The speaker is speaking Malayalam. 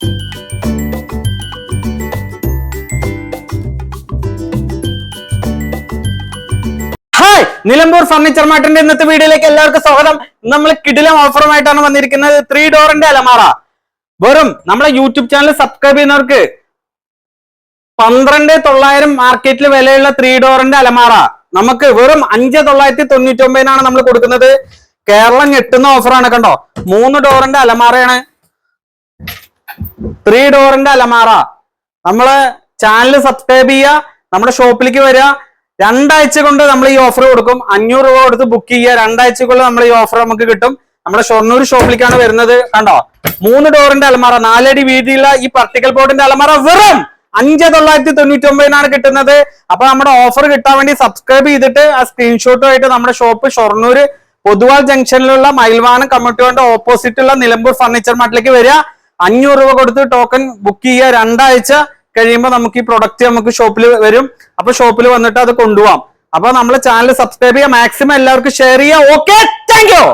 ഹായ് നിലമ്പൂർ ഫർണിച്ചർ മാർട്ടിന്റെ ഇന്നത്തെ വീഡിയോയിലേക്ക് എല്ലാവർക്കും സ്വാഗതം. നമ്മൾ കിടിലം ഓഫറുമായിട്ടാണ് വന്നിരിക്കുന്നത് ത്രീ ഡോറിന്റെ അലമാറ. വെറും നമ്മളെ യൂട്യൂബ് ചാനൽ സബ്സ്ക്രൈബ് ചെയ്യുന്നവർക്ക് പന്ത്രണ്ട് തൊള്ളായിരം മാർക്കറ്റിൽ വിലയുള്ള ത്രീ ഡോറിന്റെ അലമാറ. നമുക്ക് വെറും അഞ്ച് തൊള്ളായിരത്തി തൊണ്ണൂറ്റി ഒമ്പതിനാണ് നമ്മൾ കൊടുക്കുന്നത്. കേരളം ഞെട്ടുന്ന ഓഫറാണ് കണ്ടോ? മൂന്ന് ഡോറിന്റെ അലമാറയാണ്. ത്രീ ഡോറിന്റെ അലമാറ. നമ്മൾ ചാനൽ സബ്സ്ക്രൈബ് ചെയ്യുക നമ്മുടെ ഷോപ്പിലേക്ക് വരിക. രണ്ടാഴ്ച കൊണ്ട് നമ്മൾ ഈ ഓഫർ കൊടുക്കും. അഞ്ഞൂറ് രൂപ കൊടുത്ത് ബുക്ക് ചെയ്യുക. രണ്ടാഴ്ചക്കുള്ളിൽ നമ്മൾ ഈ ഓഫർ നമുക്ക് കിട്ടും. നമ്മുടെ ഷൊർണൂർ ഷോപ്പിലേക്കാണ് വരുന്നത്. കണ്ടോ? മൂന്ന് ഡോറിന്റെ അലമാറ. നാലടി വീതിയുള്ള ഈ പർട്ടിക്കൽ ബോർഡിന്റെ അലമാറ വെറും അഞ്ച് തൊള്ളായിരത്തി തൊണ്ണൂറ്റി ഒമ്പതിനാണ് കിട്ടുന്നത്. അപ്പൊ നമ്മുടെ ഓഫർ കിട്ടാൻ വേണ്ടി സബ്സ്ക്രൈബ് ചെയ്തിട്ട് ആ സ്ക്രീൻഷോട്ടുമായിട്ട് നമ്മുടെ ഷോപ്പ് ഷൊർണൂർ പൊതുവാൾ ജംഗ്ഷനിലുള്ള മയിൽവാനം കമ്മ്യൂണിറ്റി ഓപ്പോസിറ്റ് ഉള്ള നിലമ്പൂർ ഫർണിച്ചർ മാർട്ടിലേക്ക് വരിക. അഞ്ഞൂറ് രൂപ കൊടുത്ത് ടോക്കൺ ബുക്ക് ചെയ്യുക രണ്ടാഴ്ച കഴിയുമ്പോൾ നമുക്ക് ഈ പ്രൊഡക്റ്റ് നമുക്ക് ഷോപ്പിൽ വരും. അപ്പൊ ഷോപ്പിൽ വന്നിട്ട് അത് കൊണ്ടുപോകാം അപ്പൊ നമ്മളെ ചാനൽ സബ്സ്ക്രൈബ് ചെയ്യുക. മാക്സിമം എല്ലാവർക്കും ഷെയർ ചെയ്യുക. Okay thank you